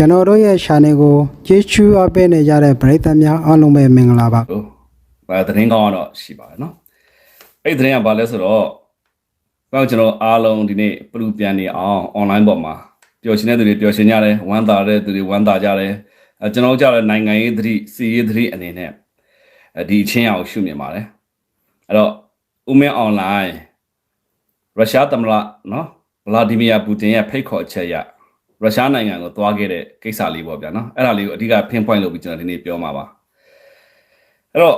ကျွန်တော်တို့ရဲ့ channel ကိုကြည့်ချူအပ်ပေးနေကြတဲ့ပရိသတ်များအားလုံးပဲမင်္ဂလာပါဟိုအဲသတင်းကောင်းကတော့ရှိပါတယ်နော်အဲ့ဒီသတင်းကဘာလဲဆိုတော့ဘာကျွန်တော်အားလုံးဒီနေ့ပလူပြန်နေအောင် online ပေါ်မှာပျော်ရှင်တဲ့သူတွေပျော်ရှင်ကြတယ်ဝမ်းသာတဲ့သူတွေဝမ်းသာကြတယ်အဲကျွန်တော်ကြတဲ့နိုင်ငံရေးသတိစီရေးသတိအနေနဲ့အဲဒီအချင်းအောင်ရှုမြင်ပါတယ်အဲ့တော့ဦးမင်း online ရုရှားသမ္မတနော်ဗလာဒီမီယာပူတင်ရဲ့ဖိတ်ခေါ်ချက်အရ ရုရှားနိုင်ငံကိုသွားခဲ့တဲ့ကိစ္စလေးပေါ့ဗျာနော်အဲ့ဒါလေးကိုအဓိက pinpoint လုပ်ပြီးကျွန်တော်ဒီနေ့ပြောမှာပါအဲ့တော့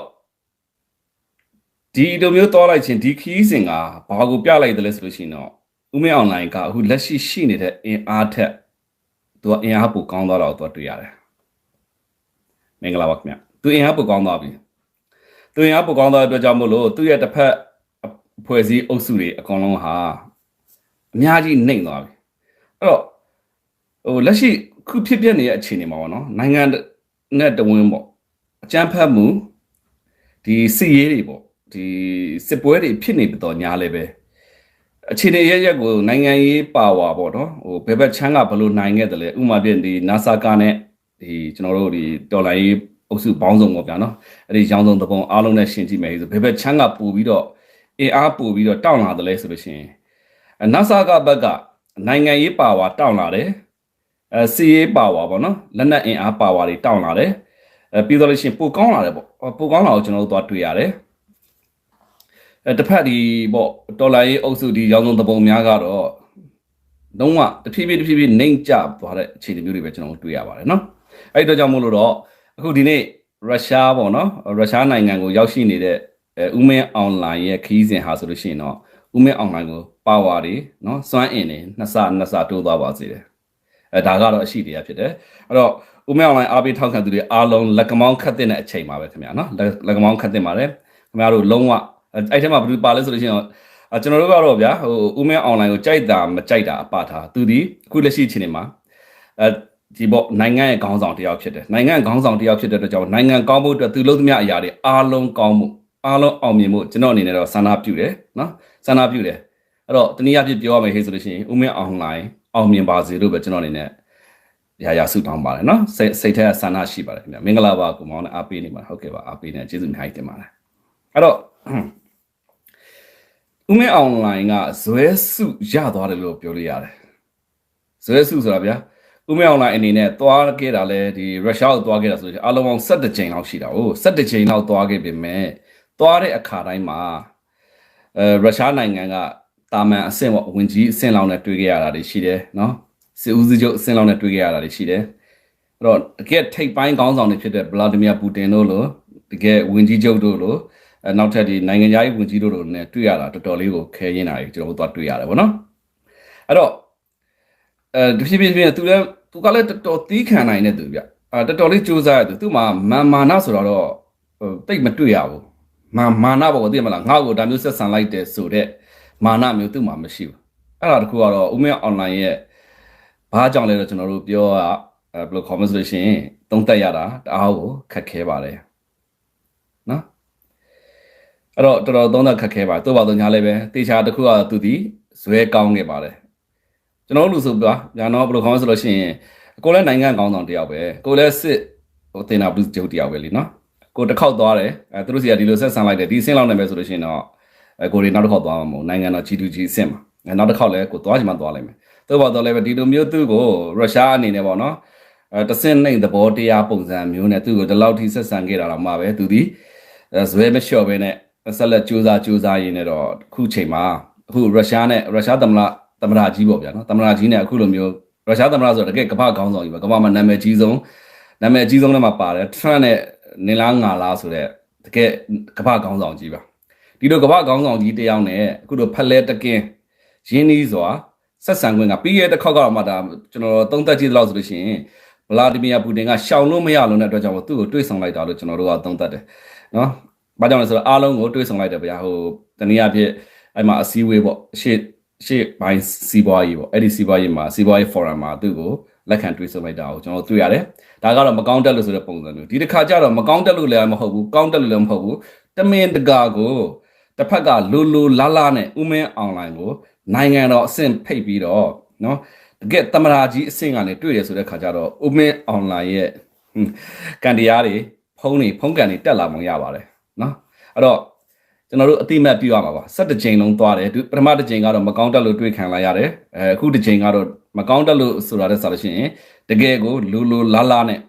ဒီလိုမျိုးသွားလိုက်ခြင်းဒီခီးစဉ်ကဘာကိုပြလိုက်တယ်လဲဆိုလို့ရှိရင်တော့ဦးမင်းအွန်လိုင်းကအခုလက်ရှိရှိနေတဲ့အင်အားထက်သူကအင်အားပိုကောင်းသွားတော့သူတွေ့ရတယ်မင်္ဂလာပါခင်ဗျသူအင်အားပိုကောင်းသွားပြီသူအင်အားပိုကောင်းသွားတဲ့အတွက်ကြောင့်မို့လို့သူ့ရဲ့တစ်ဖက်အဖွဲ့အစည်းအုပ်စုတွေအကောင်လုံးဟာအများကြီးနှိမ့်သွားပြီအဲ့တော့ ဟိုလက်ရှိခုဖြစ်ပြနေတဲ့အခြေအနေမှာပေါ့နော်နိုင်ငံနဲ့တဝင်းပေါ့အကြမ်းဖက်မှုဒီစစ်ရေးတွေပေါ့ဒီစစ်ပွဲတွေဖြစ်နေပြီးတော့ညာလည်းပဲအခြေအနေရရက်ကိုနိုင်ငံရေးပါဝါပေါ့နော်ဟိုဘယ်ဘက်ချမ်းကဘလို့နိုင်ခဲ့တယ်လဲဥမာပြဒီ NASA ကနဲ့ဒီကျွန်တော်တို့ဒီတော်လိုင်းရေးအုပ်စုပေါင်းစုံပေါ့ဗျာနော်အဲ့ဒီရောင်းစုံသဘုံအားလုံးနဲ့ရှင်းကြည့်မယ်ဆိုဘယ်ဘက်ချမ်းကပို့ပြီးတော့အင်အားပို့ပြီးတော့တောင်းလာတယ်လဲဆိုလို့ရှိရင် NASA ကဘက်ကနိုင်ငံရေးပါဝါတောင်းလာတယ် အဲစီရေးပါဝါပေါ့နော်လက်နက်အင်အားပါဝါတွေတောင်းလာတယ်အဲပြီးတော့လို့ရှိရင်ပိုကောင်းလာတယ်ပေါ့ပိုကောင်းလာကိုကျွန်တော်တို့သွားတွေ့ရတယ်အဲတစ်ဖက်ဒီပေါ့တော်လိုင်းရေးအုပ်စုဒီရောင်းစုံသဘုံများကတော့လုံးဝတဖြည်းဖြည်းတဖြည်းဖြည်းနှိမ့်ကျသွားတဲ့အခြေအနေမျိုးတွေပဲကျွန်တော်တို့တွေ့ရပါတယ်နော်အဲ့ဒီတော့ကြောင့်မို့လို့တော့အခုဒီနေ့ရုရှားပေါ့နော်ရုရှားနိုင်ငံကိုရောက်ရှိနေတဲ့အဲဥမင်းအွန်လိုင်းရဲ့ခီးစဉ်ဟာဆိုလို့ရှိရင်တော့ဥမင်းအွန်လိုင်းကိုပါဝါတွေနော်စွမ်းအင်တွေနှစ်ဆနှစ်ဆတိုးသွားပါစေတယ် အဲဒါကတော့အရှိတရားဖြစ်တယ်အဲ့တော့ဥမင်းအွန်လိုင်းအားပေးထောက်ခံသူတွေအားလုံးလက်ကမောင်းခတ်တဲ့အချိန်ပါပဲခင်ဗျာနော်လက်ကမောင်းခတ်တဲ့ပါတယ်ခင်ဗျားတို့လုံးဝအဲ့ထဲမှာဘယ်လိုပါလဲဆိုလို့ရှိရင်အကျွန်တော်တို့ကတော့ဗျာဟိုဥမင်းအွန်လိုင်းကိုကြိုက်တာမကြိုက်တာအပထားသူဒီအခုလက်ရှိအချိန်မှာအဲဒီပေါ့နိုင်ငံရဲ့ခေါင်းဆောင်တယောက်ဖြစ်တယ်နိုင်ငံခေါင်းဆောင်တယောက်ဖြစ်တဲ့အတွက်ကြောင့်နိုင်ငံကောင်းဖို့အတွက်သူလုပ်သမျှအရာတွေအားလုံးကောင်းမှုအားလုံးအောင်မြင်မှုကျွန်တော်အနေနဲ့တော့ဆန္ဒပြုတယ်နော်ဆန္ဒပြုတယ်အဲ့တော့တနည်းအားဖြင့်ပြောရမယ်ဟေးဆိုလို့ရှိရင်ဥမင်းအွန်လိုင်း အောင်မြင်ပါစေလို့ပဲကျွန်တော်အနေနဲ့ရာရာဆုတောင်းပါတယ်နော်စိတ်စိတ်ထဲကဆန္ဒရှိပါတယ်ခင်ဗျာမင်္ဂလာပါကိုမောင်နဲ့အားပေးနေပါဟုတ်ကဲ့ပါအားပေးနေကျေးဇူးအများကြီးတင်ပါတယ်အဲ့တော့ဥမင်းအွန်လိုင်းကဇွဲစုရသွားတယ်လို့ပြောလို့ရတယ်ဇွဲစုဆိုတာဗျာဥမင်းအွန်လိုင်းအနေနဲ့သွားခဲ့တာလဲဒီရုရှားကိုသွားခဲ့တာဆိုရင်အလုံးပေါင်း17ကြိမ်လောက်ရှိတာဟုတ်17ကြိမ်လောက်သွားခဲ့ပြီမဲ့သွားတဲ့အခါတိုင်းမှာအဲရုရှားနိုင်ငံက တာမန်အဆင့်ပေါ့ဝင်ကြီးအဆင့်လောက်နဲ့တွေ့ခဲ့ရတာတွေရှိတယ်နော်စစ်ဦးစီးချုပ်အဆင့်လောက်နဲ့တွေ့ခဲ့ရတာတွေရှိတယ်အဲ့တော့တကယ်ထိပ်ပိုင်းခေါင်းဆောင်တွေဖြစ်တဲ့ဗလာဒီမီယာပူတင်တို့လိုတကယ်ဝင်ကြီးချုပ်တို့လိုအဲနောက်ထပ်ဒီနိုင်ငံသားရေးဝန်ကြီးတို့လိုနဲ့တွေ့ရတာတော်တော်လေးကိုခဲရင်တာကြီးကျွန်တော်တို့သွားတွေ့ရတယ်ဗောနော်အဲ့တော့အဲတဖြည်းဖြည်းဖြည်းသူလည်းသူကလည်းတော်တော်သီးခံနိုင်တဲ့သူဗျအာတော်တော်လေးစူးစမ်းရသူသူ့မှာမာမာနဆိုတော့ဟိုတိတ်မတွေ့ရဘူးမာမာနဘောသိရမလားငါ့ကိုဒါမျိုးဆက်ဆံလိုက်တယ်ဆိုတော့ မာနမျိုးသူ့မှာမရှိဘူးအဲ့ဒါတခုကတော့ဥမင်းအွန်လိုင်းရဲ့ဘာကြောင့်လဲတော့ကျွန်တော်တို့ပြောရအဲဘယ်လို comment ဆိုလို့ရှိရင်သုံးသက်ရတာတအားကိုခက်ခဲပါတယ်နော်အဲ့တော့တော်တော်သုံးသက်ခက်ခဲပါတိုးပါတော့ညာလည်းပဲတေချာတခုကသူဒီဇွဲကောင်းခဲ့ပါတယ်ကျွန်တော်တို့လူဆိုပြညာတော့ဘယ်လို comment ဆိုလို့ရှိရင်ကိုလည်းနိုင်ငံကောင်းဆောင်တယောက်ပဲကိုလည်းစစ်ဟိုတင်နာဘလူးဂျုတ်တယောက်ပဲလीနော်ကိုတစ်ခေါက်သွားတယ်အဲသူတို့စီကဒီလိုဆက်ဆံလိုက်တယ်ဒီအဆင့်လောက်နေပဲဆိုလို့ရှိရင်တော့ အဲကိုတွေနောက်တစ်ခေါက်သွားမှာမဟုတ်နိုင်ငံတော် G2G အဆင့်မှာအဲနောက်တစ်ခေါက်လည်းကိုသွားချင်မှသွားလိုက်မယ်သို့ပါတော့လည်းပဲဒီလိုမျိုးသူ့ကိုရုရှားအနေနဲ့ပေါ့နော်အဲတဆင့်နှိမ်သဘောတရားပုံစံမျိုးနဲ့သူ့ကိုဒီလောက်ထိဆက်ဆံခဲ့တာတော့မှပဲသူဒီဇွဲမလျှော့ပဲနဲ့ဆက်လက်ကြိုးစားကြိုးစားရင်းနဲ့တော့အခုချိန်မှာအခုရုရှားနဲ့ရုရှားသမ္မတသမ္မတကြီးပေါ့ဗျာနော်သမ္မတကြီးနဲ့အခုလိုမျိုးရုရှားသမ္မတဆိုတော့တကယ်ကမ္ဘာခေါင်းဆောင်ကြီးပဲကမ္ဘာမှာနာမည်ကြီးဆုံးနာမည်ကြီးဆုံးထဲမှာပါတယ်ထရန့်နဲ့နေလားငါလားဆိုတဲ့တကယ်ကမ္ဘာခေါင်းဆောင်ကြီးပါ ဒီလိုကမ္ဘာခေါင်းဆောင်ကြီးတယောက်နဲ့အခုလိုဖက်လဲတကင်းရင်းနှီးစွာဆက်ဆံခွင့်ကပြီးရတဲ့ခေါက်ကတော့မှဒါကျွန်တော်သုံးသက်ကြည့်သလောက်ဆိုလို့ရှိရင်ဗလာဒီမီယာပူတင်ကရှောင်လို့မရလို့တဲ့အတွက်ကြောင့်သူ့ကိုတွေးဆောင်လိုက်တာလို့ကျွန်တော်တို့ကသုံးသက်တယ်နော်ဘာကြောင့်လဲဆိုတော့အားလုံးကိုတွေးဆောင်လိုက်တယ်ဗျာဟိုတနည်းအားဖြင့်အဲ့မှာအစည်းအဝေးပေါ့ရှေ့ရှေ့ဘိုင်းစီးပွားရေးပေါ့အဲ့ဒီစီးပွားရေးမှာစီးပွားရေး forum မှာသူ့ကိုလက်ခံတွေးဆောင်လိုက်တာကိုကျွန်တော်တွေ့ရတယ်ဒါကတော့မကောင်းတက်လို့ဆိုတဲ့ပုံစံမျိုးဒီတစ်ခါကျတော့မကောင်းတက်လို့လည်းမဟုတ်ဘူးကောင်းတက်လို့လည်းမဟုတ်ဘူးတမင်တကာကို တစ်ဖက်ကလိုလိုလာလာနဲ့ဥမင်းအွန်လိုင်းကိုနိုင်ငံတော်အဆင့်ဖိတ်ပြီးတော့နော်တကယ်တမရာကြီးအဆင့်ကနေတွေ့ရဆိုတဲ့ခါကျတော့ Open Online ရဲ့ဟွန်းကန်တရားတွေဖုန်းတွေဖုန်းကန်တွေတက်လာမှရပါတယ်နော်အဲ့တော့ကျွန်တော်တို့အတိမတ်ပြရမှာပါ17ချိန်လုံးသွားတယ်ဒီပထမတစ်ချိန်ကတော့မကောင်းတက်လို့တွေ့ခံလိုက်ရတယ်အဲအခုတစ်ချိန်ကတော့မကောင်းတက်လို့ဆိုတာတဲ့ဆိုလို့ရှိရင်တကယ်ကိုလူလူလာလာနဲ့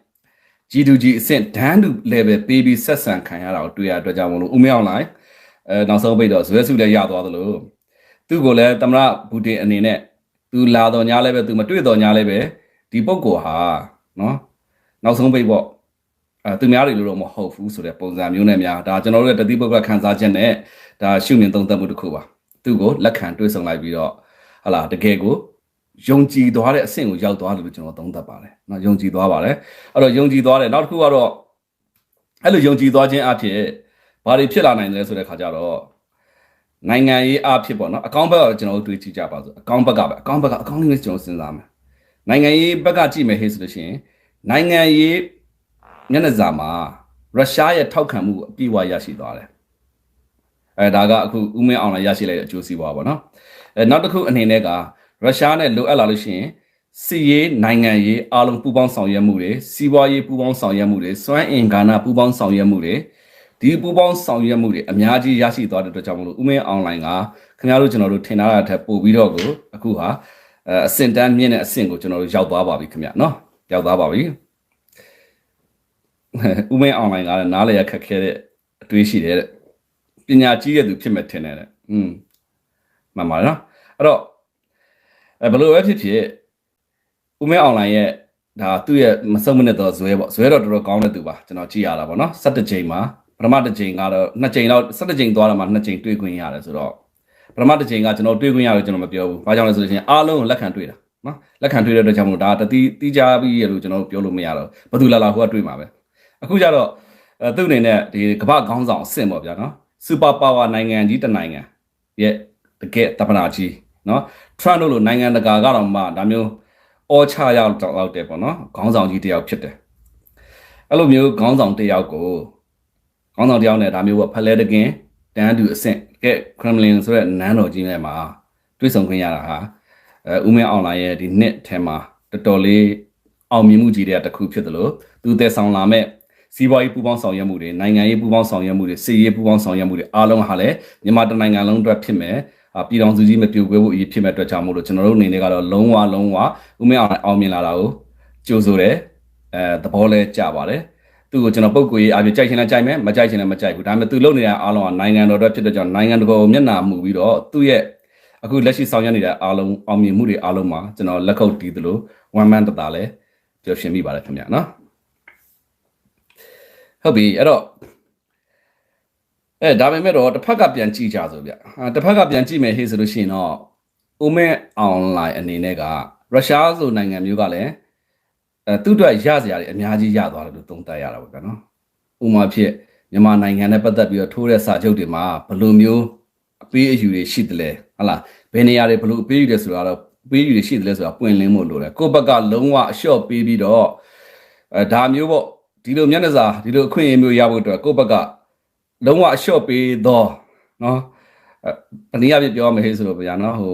G2G အဆင့်ဒန်းတူ level ပေးပြီးဆက်ဆံခံရတာကိုတွေ့ရတဲ့အတွက်ကြောင့်မလို့ဦးမြောင်းလိုက် အဲနောက်ဆုံးပိတ်တော့ဇွဲစုလည်းရသွားသလိုသူ့ကိုလည်းတမရဘူတင်အနေနဲ့သူလာတော်ညာလည်းပဲသူမတွေ့တော်ညာလည်းပဲဒီပုံကောဟာနော်နောက်ဆုံးပိတ်ပေါ့အဲသူများတွေလို့တော့မဟုတ်ဘူးဆိုတဲ့ပုံစံမျိုးနဲ့များဒါကျွန်တော်တို့ရဲ့တတိပုဂ္ဂခန်းစားချက်နဲ့ဒါရှုမြင်သုံးသပ်မှုတစ်ခုပါသူ့ကိုလက်ခံတွေ့ဆုံလိုက်ပြီးတော့ဟာလာတကယ်ကိုယုံကြည်သွားတဲ့အဆင့်ကိုရောက်သွားတယ်လို့ကျွန်တော်သုံးသပ်ပါတယ်။နော်ယုံကြည်သွားပါတယ်။အဲ့တော့ယုံကြည်သွားတယ်နောက်တစ်ခုကတော့အဲ့လိုယုံကြည်သွားခြင်းအဖြစ် ဘာတွေဖြစ်လာနိုင်လဲဆိုတဲ့ခါကျတော့နိုင်ငံရေးအဖြစ်ပေါ့နော်အကောင့်ဘက်ကကျွန်တော်တို့တွေးကြည့်ကြပါစို့အကောင့်ဘက်ကပဲအကောင့်ဘက်ကအကောင့်လေးကိုကျွန်တော်စဉ်းစားမယ်။နိုင်ငံရေးဘက်ကကြည့်မယ်ဟေ့ဆိုလို့ရှိရင်နိုင်ငံရေးမျက်နှာစာမှာရုရှားရဲ့ထောက်ခံမှုကိုအပြည့်အဝရရှိသွားတယ်။အဲဒါကအခုဥမင်းအောင်လည်းရရှိလိုက်တဲ့အကျိုးစီးပွားပေါ့နော်။အဲနောက်တစ်ခုအနေနဲ့ကရုရှားနဲ့လိုအပ်လာလို့ရှိရင်စီရေးနိုင်ငံရေးအားလုံးပူးပေါင်းဆောင်ရွက်မှုတွေစီးပွားရေးပူးပေါင်းဆောင်ရွက်မှုတွေစွမ်းအင်ကဏ္ဍပူးပေါင်းဆောင်ရွက်မှုတွေ ဒီပူးပေါင်းဆောင်ရွက်မှုတွေအများကြီးရရှိသွားတဲ့အတွက်ကြောင့်မလို့ဥမင်းအွန်လိုင်းကခင်ဗျားတို့ကျွန်တော်တို့ထင်ထားတာထက်ပိုပြီးတော့ကိုအခုဟာအဲအဆင့်တန်းမြင့်တဲ့အဆင့်ကိုကျွန်တော်တို့ရောက်သွားပါပြီခင်ဗျာနော်ရောက်သွားပါပြီဥမင်းအွန်လိုင်းကလည်းနားလည်ရခက်ခဲတဲ့အတွေးရှိတယ်တဲ့ပညာကြီးတဲ့သူဖြစ်မဲ့ထင်တယ်တဲ့อืมမှန်ပါတယ်နော်အဲ့တော့အဲဘယ်လိုပဲဖြစ်ဖြစ်ဦးမဲအွန်လိုင်းရဲ့ဒါသူ့ရဲ့မစုံမနစ်တော့ဇွဲပေါ့ဇွဲတော့တော်တော်ကောင်းတဲ့သူပါကျွန်တော်ကြည့်ရတာပေါ့နော်17ချိန်မှာ ပထမတစ်ချိန်ကတော့2ချိန်တော့17ချိန်သွားတာမှာ2ချိန်တွေ့ခွင့်ရတယ်ဆိုတော့ပထမတစ်ချိန်ကကျွန်တော်တွေ့ခွင့်ရတယ်ကျွန်တော်မပြောဘူး။ဘာကြောင့်လဲဆိုလို့ရှိရင်အားလုံးကိုလက်ခံတွေ့တာနော်လက်ခံတွေ့တဲ့အတွက်ကြောင့်မို့ဒါတတိတိကြပြီးရလို့ကျွန်တော်ပြောလို့မရတော့ဘသူလာလာဟိုကတွေ့မှာပဲအခုကျတော့အဲသူ့အနေနဲ့ဒီကမ္ဘာခေါင်းဆောင်အဆင့်ပေါ့ဗျာနော်စူပါပါဝါနိုင်ငံကြီးတစ်နိုင်ငံရဲ့တကယ်တပနာကြီးနော်ထရန့်တို့လိုနိုင်ငံတကာကတော့မှဒါမျိုးအောချရောက်တော့တယ်ပေါ့နော်ခေါင်းဆောင်ကြီးတယောက်ဖြစ်တယ်အဲ့လိုမျိုးခေါင်းဆောင်တယောက်ကို ခေါင်းဆောင်တယောက်နဲ့ဒါမျိုးပေါ့ဖလဲတကင်တန်းတူအဆင့်ကဲခရမ်လင်ဆိုတဲ့နန်းတော်ကြီးထဲမှာတွေ့ဆုံခွင့်ရတာဟာအဲဦးမင်းအွန်လိုင်းရဲ့ဒီနှစ်ထဲမှာတော်တော်လေးအောင်မြင်မှုကြီးတဲ့တစ်ခုဖြစ်တယ်လို့သူသက်ဆောင်လာမဲ့စီးပွားရေးပူးပေါင်းဆောင်ရွက်မှုတွေနိုင်ငံရေးပူးပေါင်းဆောင်ရွက်မှုတွေစစ်ရေးပူးပေါင်းဆောင်ရွက်မှုတွေအားလုံးဟာလည်းမြန်မာတိုင်းနိုင်ငံလုံးအတွက်ဖြစ်မယ်အာပြည်တော်စုကြီးမပြိုကွဲဖို့အရေးဖြစ်မဲ့အတွက်ကြောင့်မို့လို့ကျွန်တော်တို့အနေနဲ့ကတော့လုံးဝလုံးဝဥမင်းအောင်အောင်မြင်လာတာကိုကြိုဆိုတယ်အဲသဘောလဲကြပါတယ် သူ့ကိုကျွန်တော်ပုံကိုရေးအပြည့်ကြိုက်ချင်လဲကြိုက်မယ်မကြိုက်ချင်လဲမကြိုက်ဘူးဒါပေမဲ့သူလုပ်နေတဲ့အားလုံးကနိုင်ငံတော်အတွက်ဖြစ်တဲ့ကြောင့်နိုင်ငံတော်ကိုမျက်နှာမူပြီးတော့သူ့ရဲ့အခုလက်ရှိဆောင်ရွက်နေတဲ့အားလုံးအောင်မြင်မှုတွေအားလုံးမှာကျွန်တော်လက်ခုပ်တီးသလို one man တသားလဲပျော်ရွှင်မိပါတယ်ခင်ဗျာနော်ဟုတ်ပြီအဲ့တော့အဲဒါပေမဲ့တော့တစ်ဖက်ကပြန်ကြည့်ကြဆိုဗျဟာတစ်ဖက်ကပြန်ကြည့်မယ်ဟေးဆိုလို့ရှိရင်တော့ Omen Online အနေနဲ့ကရုရှားဆိုနိုင်ငံမျိုးကလည်း အဲသူ့အတွက်ရစရာတွေအများကြီးရသွားတယ်လို့သုံးသပ်ရတာပေါ့ဗျာနော်ဥပမာဖြစ်မြန်မာနိုင်ငံနဲ့ပတ်သက်ပြီးတော့ထိုးတဲ့စာချုပ်တွေမှာဘယ်လိုမျိုးအပေးအယူတွေရှိတယ်လဲဟုတ်လားဘယ်နေရာတွေဘယ်လိုအပေးအယူတွေဆိုတာတော့အပေးအယူတွေရှိတယ်လဲဆိုတာပွင့်လင်းဖို့လိုတယ်ကိုယ့်ဘက်ကလုံးဝအလျှော့ပေးပြီးတော့အဲဒါမျိုးပေါ့ဒီလိုမျက်နှာစာဒီလိုအခွင့်အရေးမျိုးရဖို့အတွက်ကိုယ့်ဘက်ကလုံးဝအလျှော့ပေးတော့နော်အဲတနည်းအားဖြင့်ပြောရမယ်ဟေးဆိုတော့ဗျာနော်ဟို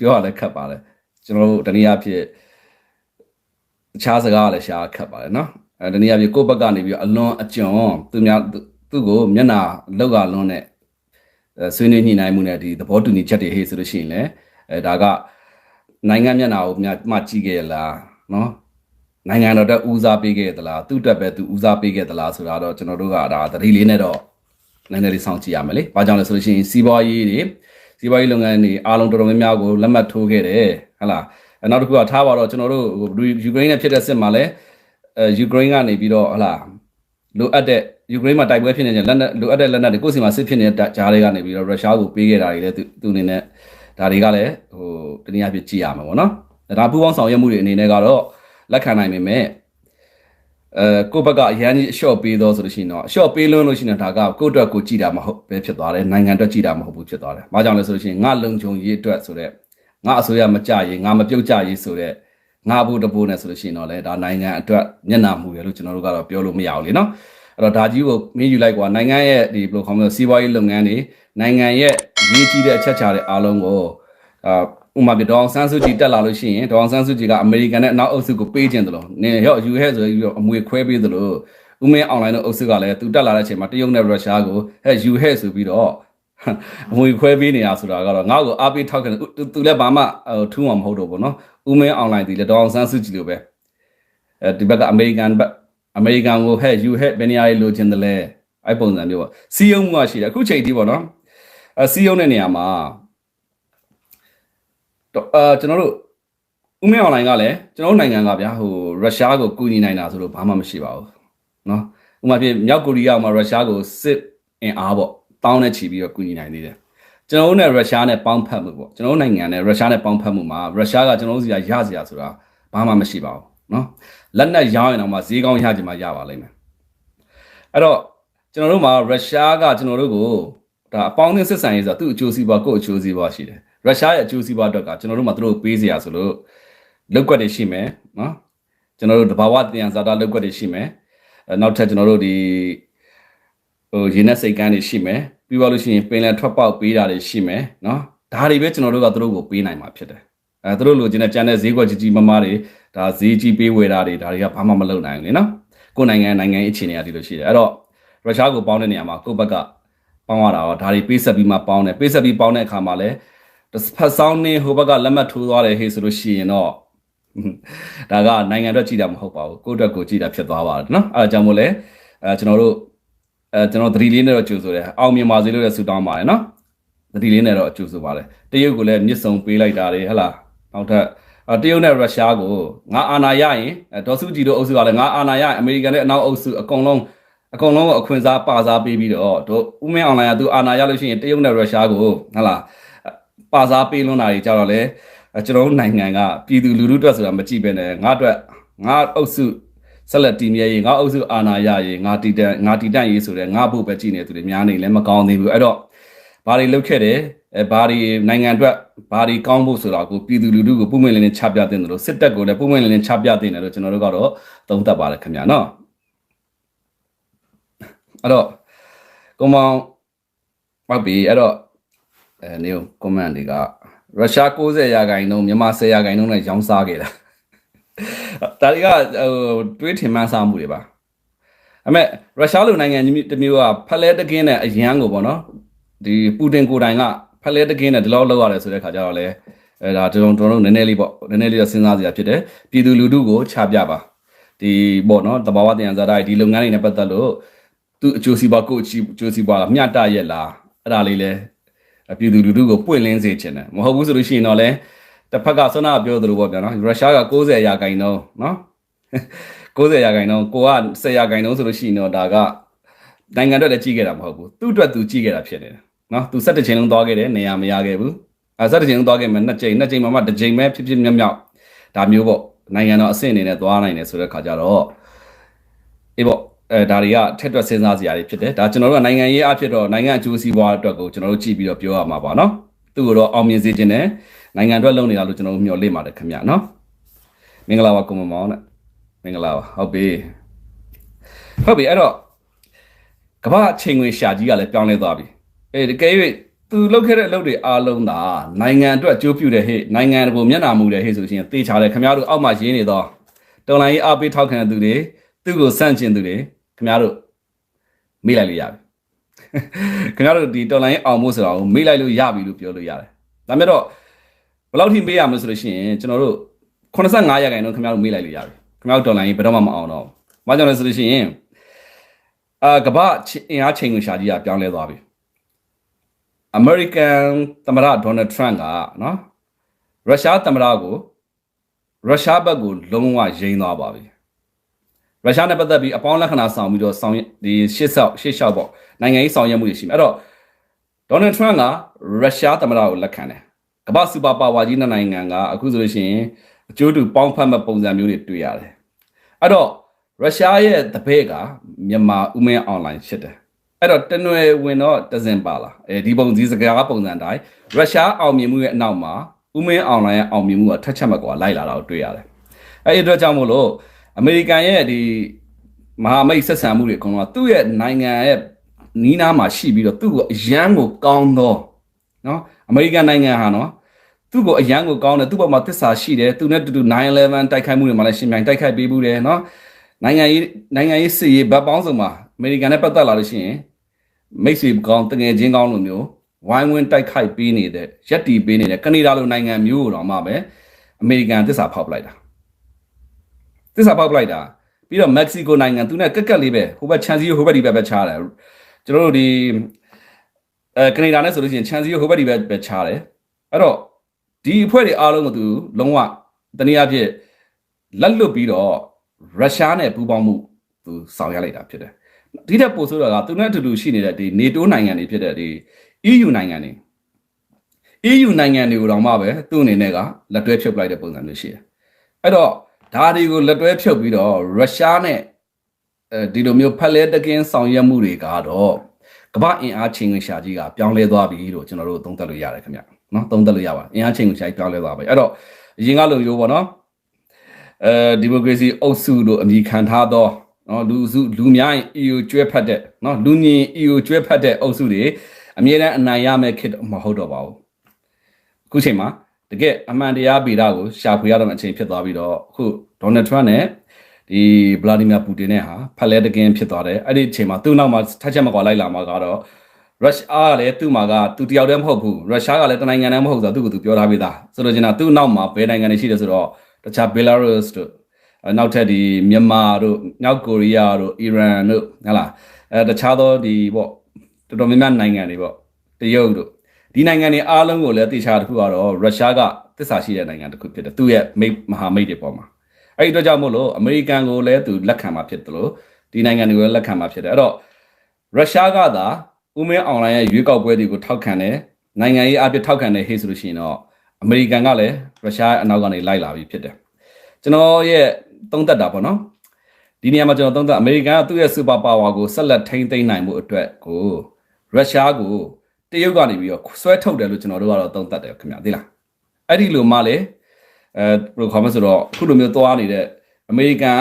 ပြောရလဲခက်ပါလေကျွန်တော်တို့တနည်းအားဖြင့် တခြားစကားကလည်းရှားခက်ပါတယ်နော်အဲတနည်းအားဖြင့်ကိုယ့်ဘက်ကနေပြီးအလွန်အကျွံသူများသူ့ကိုမျက်နာလောက်ကလွန်းတဲ့အဲဆွေးနွေးညှိနှိုင်းမှုနဲ့ဒီသဘောတူညီချက်တွေဟေးဆိုလို့ရှိရင်လည်းအဲဒါကနိုင်ငံမျက်နာကိုမြမှကြည့်ခဲ့ရလားနော်နိုင်ငံတော်တက်ဦးစားပေးခဲ့သလားသူ့တက်ပဲသူဦးစားပေးခဲ့သလားဆိုတာတော့ကျွန်တော်တို့ကဒါသတိလေးနဲ့တော့နည်းနည်းလေးစောင့်ကြည့်ရမယ်လေ။ဘာကြောင့်လဲဆိုလို့ရှိရင်စီးပွားရေးတွေစီးပွားရေးလုပ်ငန်းတွေအားလုံးတော်တော်များများကိုလက်မှတ်ထိုးခဲ့တယ်ဟဟလား။ နောက်တစ်ခုကထားပါတော့ကျွန်တော်တို့ယူကရိန်းနဲ့ဖြစ်တဲ့စစ်မှာလည်းအဲယူကရိန်းကနေပြီးတော့ဟလားလိုအပ်တဲ့ယူကရိန်းမှာတိုက်ပွဲဖြစ်နေကြလက်နက်လိုအပ်တဲ့လက်နက်တွေကိုယ့်စီမှာစစ်ဖြစ်နေတဲ့ဂျားတွေကနေပြီးတော့ရုရှားကိုပေးခဲ့တာတွေလည်းသူအနေနဲ့ဒါတွေကလည်းဟိုတနည်းအားဖြင့်ကြည့်ရမှာပေါ့နော်။ဒါပူပေါင်းဆောင်ရွက်မှုတွေအနေနဲ့ကတော့လက်ခံနိုင်ပေမဲ့အဲကိုယ့်ဘက်ကအရန်ကြီးအလျှော့ပေးတော့ဆိုလို့ရှိရင်တော့အလျှော့ပေးလွန်းလို့ရှိရင်ဒါကကိုယ့်အတွက်ကိုကြည်တာမဟုတ်ပဲဖြစ်သွားတယ်နိုင်ငံအတွက်ကြည်တာမဟုတ်ဘူးဖြစ်သွားတယ်။ဘာကြောင့်လဲဆိုလို့ရှိရင်ငါလုံခြုံရေးအတွက်ဆိုတော့ ငါအစိုးရမကြရေးငါမပြုတ်ကြရေးဆိုတော့ငါဘူးတပိုးနဲ့ဆိုလို့ရှိရင်တော့လေဒါနိုင်ငံအတွက်မျက်နှာမူရလို့ကျွန်တော်တို့ကတော့ပြောလို့မရဘူးလေနော်။အဲ့တော့ဒါကြီးကိုမင်းယူလိုက်ကွာနိုင်ငံရဲ့ဒီဘယ်လိုခေါ်မလဲစီးပွားရေးလုပ်ငန်းတွေနိုင်ငံရဲ့ရေးကြီးတဲ့အချက်ချာတဲ့အားလုံးကိုအာဥမာပြဒေါအောင်ဆန်းစုကြည်တက်လာလို့ရှိရင်ဒေါအောင်ဆန်းစုကြည်ကအမေရိကန်နဲ့နောက်အုပ်စုကိုပေးခြင်းတယ်လို့နင်ရော့ယူဟဲဆိုပြီးတော့အမွေခွဲပေးတယ်လို့ဥမင်းအွန်လိုင်းတို့အုပ်စုကလည်းသူတက်လာတဲ့အချိန်မှာတရုတ်နဲ့ရုရှားကိုဟဲ့ယူဟဲဆိုပြီးတော့ အမွေခွဲပေးနေတာဆိုတာကတော့ငါ့ကိုအားပေးထောက်ခံသူလည်းဘာမှထူးမှာမဟုတ်တော့ဘူးနော်ဦးမင်း online ဒီလည်းဒေါအောင်ဆန်းစုကြည်လိုပဲအဲဒီဘက်ကအမေရိကန်ဘက်အမေရိကန်ကိုဟဲ့ you hate ဘယ်နေရာလေးလိုချင်တယ်လဲအဲ့ပုံစံမျိုးပေါ့စီယုံကရှိတယ်အခုချိန်ဒီပေါ့နော်အစီယုံတဲ့နေရာမှာအာကျွန်တော်တို့ဦးမင်း online ကလည်းကျွန်တော်တို့နိုင်ငံကဗျာဟိုရုရှားကိုကူညီနိုင်တာဆိုလို့ဘာမှမရှိပါဘူးနော်ဥပမာပြမြောက်ကိုရီးယားမှာရုရှားကိုစစ်အင်အားပေါ့ တောင်းနဲ့ချီပြီးတော့ကူညီနိုင်သေးတယ်ကျွန်တော်တို့နဲ့ရုရှားနဲ့ပေါင်းဖက်မှုပေါ့ကျွန်တော်တို့နိုင်ငံနဲ့ရုရှားနဲ့ပေါင်းဖက်မှုမှာရုရှားကကျွန်တော်တို့စီကရစရာဆိုတာဘာမှမရှိပါဘူးเนาะလက်နက်ရောင်းရင်တော့မှဈေးကောင်းရကြမှာရပါလိမ့်မယ်အဲ့တော့ကျွန်တော်တို့မှာရုရှားကကျွန်တော်တို့ကိုဒါအပေါင်းအသင်းစစ်ဆန်ရေးဆိုတာသူ့အကျိုးစီးပွားကိုယ့်အကျိုးစီးပွားရှိတယ်ရုရှားရဲ့အကျိုးစီးပွားအတွက်ကကျွန်တော်တို့မှာသူတို့ပေးစရာဆိုလို့လောက်ကွက်တွေရှိမယ်နော်ကျွန်တော်တို့တဘာဝတရားဇာတာလောက်ကွက်တွေရှိမယ်အဲနောက်ထပ်ကျွန်တော်တို့ဒီ ဟိုရေနက်စိတ်ကန်းတွေရှိမယ်ပြီးသွားလို့ရှိရင်ပင်လယ်ထွက်ပေါက်ပေးတာတွေရှိမယ်နော်ဒါတွေပဲကျွန်တော်တို့ကသူတို့ကိုပေးနိုင်မှာဖြစ်တယ်အဲသူတို့လိုချင်တဲ့ကြံတဲ့ဈေးကွက်ကြီးကြီးမားမားတွေဒါဈေးကြီးပေးဝယ်တာတွေဒါတွေကဘာမှမလုပ်နိုင်ဘူးလေနော်ကိုယ်နိုင်ငံနိုင်ငံအခြေအနေကဒီလိုရှိတယ်အဲ့တော့ရုရှားကိုပေါင်းတဲ့နေရာမှာကိုယ့်ဘက်ကပေါင်းရတာတော့ဒါတွေပေးဆက်ပြီးမှပေါင်းတယ်ပေးဆက်ပြီးပေါင်းတဲ့အခါမှာလည်းတစ်ဖက်ဆောင်နေဟိုဘက်ကလက်မှတ်ထိုးသွားတယ်ဟေးဆိုလို့ရှိရင်တော့ဒါကနိုင်ငံအတွက်ကြည့်တာမဟုတ်ပါဘူးကိုယ့်အတွက်ကိုကြည့်တာဖြစ်သွားပါတယ်နော်အဲဒါကြောင့်မို့လဲအဲကျွန်တော်တို့ အဲကျွန်တော်သတိလေးနဲ့တော့ကြိုဆိုတယ်အောင်မြင်ပါစေလို့လည်းဆုတောင်းပါတယ်နော်သတိလေးနဲ့တော့ကြိုဆိုပါတယ်တရုတ်ကလည်းမြစ်စုံပေးလိုက်တာတွေဟဟလားနောက်ထပ်အဲတရုတ်နဲ့ရုရှားကိုငါအာဏာရရင်အဲဒေါ်စုကြည်တို့အုပ်စုကလည်းငါအာဏာရရင်အမေရိကန်နဲ့အနောက်အုပ်စုအကုန်လုံးအကုန်လုံးကိုအခွင့်စားပါစားပေးပြီးတော့တို့ဥမင်းအွန်လိုင်းကသူအာဏာရလို့ရှိရင်တရုတ်နဲ့ရုရှားကိုဟဟလားပါစားပေးလွန်းတာတွေကြတော့လေအဲကျွန်တော်တို့နိုင်ငံကပြည်သူလူထုအတွက်ဆိုတာမကြည့်ပဲနဲ့ငါအတွက်ငါအုပ်စု ဆက်လက်တည်မြဲရေးငါအုပ်စုအာဏာရရေးငါတည်တံငါတည်တံ့ရေးဆိုတဲ့ငါဘုတ်ပဲကြည့်နေသူတွေများနေလည်းမကောင်းသေးဘူးအဲ့တော့ဘာတွေလုပ်ခဲ့တယ်အဲဘာတွေနိုင်ငံအတွက်ဘာတွေကောင်းဖို့ဆိုတာကိုပြည်သူလူထုကိုပုံမှန်လင်းလင်းချပြတဲ့တယ်လို့စစ်တပ်ကိုလည်းပုံမှန်လင်းလင်းချပြတဲ့တယ်လို့ကျွန်တော်တို့ကတော့သုံးသပ်ပါတယ်ခင်ဗျာနော်အဲ့တော့ကိုမောင်ဟုတ်ပြီအဲ့တော့အဲနေကို comment တွေကရုရှား90ရာခိုင်နှုန်းမြန်မာ10ရာခိုင်နှုန်းနဲ့ရောင်းစားခဲ့တာ ဒါတွေကဟိုတွေးထင်မှန်းစားမှုတွေပါအမေရုရှားလိုနိုင်ငံကြီးတစ်မျိုးကဖက်လဲတကင်းနဲ့အရန်ကိုပေါ့နော်ဒီပူတင်ကိုယ်တိုင်ကဖက်လဲတကင်းနဲ့ဒီလောက်လောက်ရတယ်ဆိုတဲ့ခါကျတော့လေအဲဒါကျွန်တော်တို့နည်းနည်းလေးပေါ့နည်းနည်းလေးတော့စဉ်းစားစရာဖြစ်တယ်ပြည်သူလူထုကိုချပြပါဒီပေါ့နော်တဘာဝတရားဇာတာဒီလုပ်ငန်းတွေနဲ့ပတ်သက်လို့သူအကျိုးစီးပွားကိုအကျိုးစီးပွားကမျှတရက်လားအဲ့ဒါလေးလဲပြည်သူလူထုကိုပွင့်လင်းစေချင်တယ်မဟုတ်ဘူးဆိုလို့ရှိရင်တော့လေ တစ်ဖက်ကဆွမ်းနာပြောသလိုပေါ့ဗျာနော်ရုရှားက90ရာခိုင်နှုန်းနော်90ရာခိုင်နှုန်းကိုက10ရာခိုင်နှုန်းဆိုလို့ရှိရင်တော့ဒါကနိုင်ငံအတွက်လည်းကြီးခဲ့တာမဟုတ်ဘူးသူ့အတွက်သူကြီးခဲ့တာဖြစ်နေတယ်နော်သူ17ချိန်လုံးသွားခဲ့တယ်နေရာမရခဲ့ဘူးအဲ17ချိန်လုံးသွားခဲ့မယ်နှစ်ချိန်နှစ်ချိန်မှမှတစ်ချိန်ပဲဖြစ်ဖြစ်မြောက်မြောက်ဒါမျိုးပေါ့နိုင်ငံတော်အဆင့်အနေနဲ့သွားနိုင်တယ်ဆိုတဲ့ခါကျတော့အေးပေါ့အဲဒါတွေကထက်တွက်စဉ်းစားစရာတွေဖြစ်တယ်ဒါကျွန်တော်တို့ကနိုင်ငံရေးအဖြစ်တော့နိုင်ငံအကျိုးစီးပွားအတွက်ကိုကျွန်တော်တို့ကြည့်ပြီးတော့ပြောရမှာပါနော်သူ့ကိုတော့အောင်မြင်စေခြင်းနဲ့ နိုင်ငံအတွက်လုပ်နေတာလို့ကျွန်တော်တို့မျှော်လင့်ပါတယ်ခင်ဗျာနော်မင်္ဂလာပါကိုမမောင်နဲ့မင်္ဂလာပါဟုတ်ပြီဟုတ်ပြီအဲ့တော့ကမ္ဘာအချိန်ဝင်ရှာကြီးကလည်းပြောင်းလဲသွားပြီအေးတကယ်၍သူလုပ်ခဲ့တဲ့အလုပ်တွေအားလုံးသာနိုင်ငံအတွက်အကျိုးပြုတဲ့ဟဲ့နိုင်ငံကိုမျက်နှာမူတဲ့ဟဲ့ဆိုရှင်သေချာတယ်ခင်ဗျားတို့အောက်မှာရင်းနေတော့တော်လိုင်းရေးအားပေးထောက်ခံတဲ့သူတွေသူ့ကိုစန့်ကျင်သူတွေခင်ဗျားတို့မေ့လိုက်လို့ရပြီခင်ဗျားတို့ဒီတော်လိုင်းအောင်ဖို့ဆိုတာကိုမေ့လိုက်လို့ရပြီလို့ပြောလို့ရတယ်ဒါမဲ့တော့ ဘယ်လောက်ထိမေ့ရမလဲဆိုလို့ရှိရင်ကျွန်တော်တို့85ရာခိုင်နှုန်းခင်ဗျားတို့မေ့လိုက်လို့ရပြီခင်ဗျားတို့တော်လိုင်းဘယ်တော့မှမအောင်တော့ဘာကြောင့်လဲဆိုလို့ရှိရင်အာကမ္ဘာအင်အားချိန်ကိုရှာကြီးကပြောင်းလဲသွားပြီအမေရိကန်သမ္မတဒေါ်နယ်ထရန့်ကနော်ရုရှားသမ္မတကိုရုရှားဘက်ကိုလုံးဝယိမ်းသွားပါပြီရုရှားနဲ့ပတ်သက်ပြီးအပေါင်းလက္ခဏာဆောင်ပြီးတော့ဆောင်ဒီရှစ်ဆောက်ရှစ်လျှောက်ပေါ့နိုင်ငံရေးဆောင်ရွက်မှုတွေရှိမယ်အဲ့တော့ဒေါ်နယ်ထရန့်ကရုရှားသမ္မတကိုလက်ခံတယ် ကမ္ဘာစူပါပါဝါကြီးနိုင်ငံကအခုဆိုလို့ရှိရင်အကျိုးတူပေါင်းဖက်မဲ့ပုံစံမျိုးတွေတွေ့ရတယ်အဲ့တော့ရုရှားရဲ့တပည့်ကမြန်မာဥမင်းအွန်လိုင်းဖြစ်တယ်အဲ့တော့တနွယ်ဝင်တော့တစင်ပါလာအဲဒီပုံစည်းစကားပုံစံတိုင်းရုရှားအောင်မြင်မှုရဲ့အနောက်မှာဥမင်းအွန်လိုင်းရဲ့အောင်မြင်မှုကထက်ချက်မကွာလိုက်လာတာကိုတွေ့ရတယ်အဲ့ဒီအတွက်ကြောင့်မို့လို့အမေရိကန်ရဲ့ဒီမဟာမိတ်ဆက်ဆံမှုတွေအကုန်လုံးကသူ့ရဲ့နိုင်ငံရဲ့နီးနားမှာရှိပြီးတော့သူ့ကိုအရန်ကိုကောင်းတော့နော်အမေရိကန်နိုင်ငံဟာနော် သူ့ကိုအရန်ကိုကောင်းတယ်သူ့ဘက်မှာသစ္စာရှိတယ်သူနဲ့တူတူ911တိုက်ခိုက်မှုတွေမှာလည်းရှင်ပြိုင်တိုက်ခိုက်ပေးမှုတယ်နော်နိုင်ငံရေးနိုင်ငံရေးစစ်ရေးဗတ်ပေါင်းစုံမှာအမေရိကန်နဲ့ပတ်သက်လာလို့ရှိရင်မိတ်ဆွေကောင်းတငယ်ချင်းကောင်းလိုမျိုးဝိုင်းဝန်းတိုက်ခိုက်ပေးနေတဲ့ရက်တီပေးနေတဲ့ကနေဒါလိုနိုင်ငံမျိုးကိုတော့မှပဲအမေရိကန်သစ္စာဖောက်ပလိုက်တာသစ္စာဖောက်ပလိုက်တာပြီးတော့မက္ကဆီကိုနိုင်ငံသူနဲ့ကက်ကက်လေးပဲဟိုဘက်ချန်စီဟိုဘက်ဒီဘက်ပဲချားတယ်ကျွန်တော်တို့ဒီအဲကနေဒါနဲ့ဆိုလို့ရှိရင်ချန်စီဟိုဘက်ဒီဘက်ပဲချားတယ်အဲ့တော့ ဒီအဖွဲ့တွေအားလုံးကသူလုံးဝတနည်းအားဖြင့်လက်လွတ်ပြီးတော့ရုရှားနဲ့ပူးပေါင်းမှုသူဆောင်ရွက်လိုက်တာဖြစ်တယ်ဒီတဲ့ပို့ဆိုတော့ကသူနဲ့အတူတူရှိနေတဲ့ဒီ NATO နိုင်ငံတွေဖြစ်တဲ့ဒီ EU နိုင်ငံတွေ EU နိုင်ငံတွေကိုတော့မှပဲသူ့အနေနဲ့ကလက်တွဲဖြုတ်လိုက်တဲ့ပုံစံမျိုးရှိတယ်အဲ့တော့ဒါတွေကိုလက်တွဲဖြုတ်ပြီးတော့ရုရှားနဲ့အဲဒီလိုမျိုးဖက်လဲတကင်းဆောင်ရွက်မှုတွေကတော့ ကမ္ဘာအင်အားချင်းဝင်ရှာကြီးကပြောင်းလဲသွားပြီလို့ကျွန်တော်တို့သုံးသပ်လို့ရတယ်ခင်ဗျနော်သုံးသပ်လို့ရပါတယ်အင်အားချင်းဝင်ရှာကြီးပြောင်းလဲသွားပြီအဲ့တော့အရင်ကလိုမျိုးပေါ့နော်အဲဒီမိုကရေစီအုပ်စုလို့အမည်ခံထားသောနော်လူစုလူများရင် EU ကျွဲဖတ်တဲ့နော်လူညင် EU ကျွဲဖတ်တဲ့အုပ်စုတွေအမြဲတမ်းအနိုင်ရမယ့်ခေတ်မဟုတ်တော့ပါဘူးအခုချိန်မှာတကယ်အမှန်တရားဗေဒကိုရှာဖွေရတော့မယ့်အချိန်ဖြစ်သွားပြီးတော့အခုဒေါ်နယ်ထရန့်နဲ့ ဒီဗလာဒီမီယာပူတင်နဲ့ဟာဖက်လဲတကင်းဖြစ်သွားတယ်အဲ့ဒီအချိန်မှာသူ့နောက်မှာထက်ချက်မကွာလိုက်လာမှာကတော့ရုရှားကလည်းသူ့မှာကသူတယောက်တည်းမဟုတ်ဘူးရုရှားကလည်းတနိုင်ငံတည်းမဟုတ်ဆိုတော့သူ့ကိုသူပြောထားပြီးသားဆိုတော့ကျွန်တော်သူ့နောက်မှာဘယ်နိုင်ငံတွေရှိတယ်ဆိုတော့တခြားဘယ်လာရုစ်တို့အဲနောက်ထပ်ဒီမြန်မာတို့မြောက်ကိုရီးယားတို့အီရန်တို့ဟုတ်လားအဲတခြားသောဒီပေါ့တော်တော်များများနိုင်ငံတွေပေါ့တရုတ်တို့ဒီနိုင်ငံတွေအားလုံးကိုလည်းတေချာတစ်ခုကတော့ရုရှားကတစ္ဆာရှိတဲ့နိုင်ငံတစ်ခုဖြစ်တယ်သူ့ရဲ့မိတ်မဟာမိတ်တွေပေါ်မှာ အဲ့ဒီတော့ကြောင့်မို့လို့အမေရိကန်ကိုလည်းသူလက်ခံမှာဖြစ်တယ်လို့ဒီနိုင်ငံတွေကိုလည်းလက်ခံမှာဖြစ်တယ်အဲ့တော့ရုရှားကသာဦးမင်းအောင်လိုင်းရဲ့ရွေးကောက်ပွဲတွေကိုထောက်ခံတယ်နိုင်ငံရေးအပြစ်ထောက်ခံတယ်ဟေ့ဆိုလို့ရှိရင်တော့အမေရိကန်ကလည်းရုရှားရဲ့အနောက်ကနေလိုက်လာပြီဖြစ်တယ်ကျွန်တော်ရဲ့သုံးသက်တာပေါ့နော်ဒီနေရာမှာကျွန်တော်သုံးသက်အမေရိကန်ကသူ့ရဲ့စူပါပါဝါကိုဆက်လက်ထိန်းသိမ်းနိုင်မှုအတွက်ကိုရုရှားကိုတရုတ်ကနေပြီးတော့ဆွဲထုတ်တယ်လို့ကျွန်တော်တို့ကတော့သုံးသက်တယ်ခင်ဗျာသိလားအဲ့ဒီလိုမှလည်း အဲဘယ်လိုခေါ်မလဲဆိုတော့ခုလိုမျိုးသွားနေတဲ့အမေရိကန်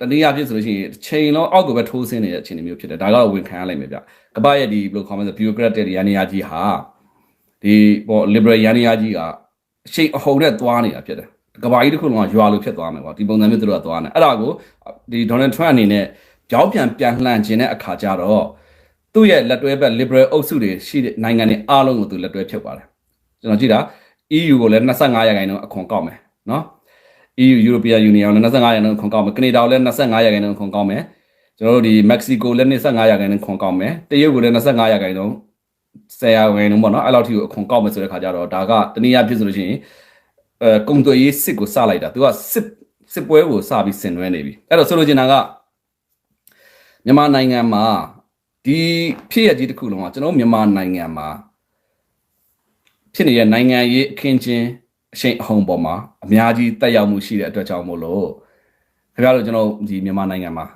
ကတနည်းအားဖြင့်ဆိုလို့ရှိရင်ချိန်လုံးအောက်ကိုပဲထိုးဆင်းနေတဲ့အခြေအနေမျိုးဖြစ်တယ်ဒါကတော့ဝန်ခံရလိမ့်မယ်ဗျကမ္ဘာရဲ့ဒီဘယ်လိုခေါ်မလဲဆို bureaucratic ရန်နေရာကြီးဟာဒီပေါ့ liberal ရန်နေရာကြီးကအရှိန်အဟုန်နဲ့သွားနေတာဖြစ်တယ်ကဘာကြီးတစ်ခုလုံးကရွာလိုဖြစ်သွားမယ်ပေါ့ဒီပုံစံမျိုးသူတို့ကသွားနေအဲ့ဒါကိုဒီ Donald Trump အနေနဲ့ကြောင်းပြန်ပြန်လှန်ခြင်းတဲ့အခါကျတော့သူ့ရဲ့လက်တွဲဘက် liberal အုပ်စုတွေရှိတဲ့နိုင်ငံတွေအားလုံးကိုသူလက်တွဲဖြုတ်ပါတယ်ကျွန်တော်ကြည့်တာ EU ကိုလည်း25ရာခိုင်နှုန်းအခွန်ကောက်မယ် နော် EU European Union ကိုလည်း25ရာခိုင်နှုန်းအခွန်ကောက်မယ်ကနေဒါကိုလည်း25ရာခိုင်နှုန်းအခွန်ကောက်မယ်ကျွန်တော်တို့ဒီ Mexico လည်း25ရာခိုင်နှုန်းခွန်ကောက်မယ်တရုတ်ကိုလည်း25ရာခိုင်နှုန်း10ရာခိုင်နှုန်းပေါ့နော်အဲ့လောက်ထိကိုအခွန်ကောက်မယ်ဆိုတဲ့ခါကျတော့ဒါကတနည်းအားဖြင့်ဆိုလို့ရှိရင်အဲကုံသွေးရေးစစ်ကိုစလိုက်တာသူကစစ်စစ်ပွဲကိုစပြီးဆင်နွှဲနေပြီအဲ့တော့ဆိုလိုချင်တာကမြန်မာနိုင်ငံမှာဒီဖြစ်ရကြီးတစ်ခုလုံးကကျွန်တော်မြန်မာနိုင်ငံမှာဖြစ်နေတဲ့နိုင်ငံရေးအခင်းချင်း အရှိန်အဟုန်ပေါ်မှာအများကြီးတက်ရောက်မှုရှိတဲ့အတွက်ကြောင့်မို့လို့ခင်ဗျားတို့ကျွန်တော်ဒီမြန်မာနိုင်ငံမှာ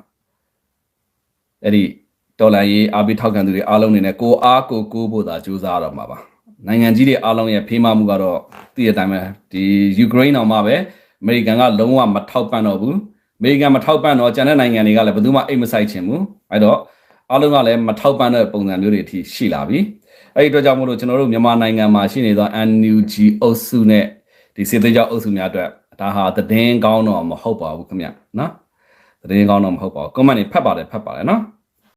အဲ့ဒီဒေါ်လာရေးအားပေးထောက်ခံသူတွေအားလုံးနေနဲ့ကိုအားကိုကိုဖို့သာကြိုးစားရတော့မှာပါနိုင်ငံကြီးတွေအားလုံးရဲ့ဖေးမမှုကတော့သိတဲ့အတိုင်းပဲဒီယူကရိန်းတော်မှာပဲအမေရိကန်ကလုံးဝမထောက်ပံ့တော့ဘူးအမေရိကန်မထောက်ပံ့တော့ကျန်တဲ့နိုင်ငံတွေကလည်းဘယ်သူမှအိတ်မဆိုင်ချင်ဘူးအဲ့တော့အားလုံးကလည်းမထောက်ပံ့တဲ့ပုံစံမျိုးတွေအထိရှိလာပြီအဲ့ဒီအတွက်ကြောင့်မို့လို့ကျွန်တော်တို့မြန်မာနိုင်ငံမှာရှိနေသော NUG အုပ်စုနဲ့ ဒီစေသေးကြောင့်အုပ်စုများအတွက်ဒါဟာသတင်းကောင်းတော့မဟုတ်ပါဘူးခင်ဗျနော်သတင်းကောင်းတော့မဟုတ်ပါဘူးကွန်မန့်တွေဖတ်ပါတယ်ဖတ်ပါတယ်နော်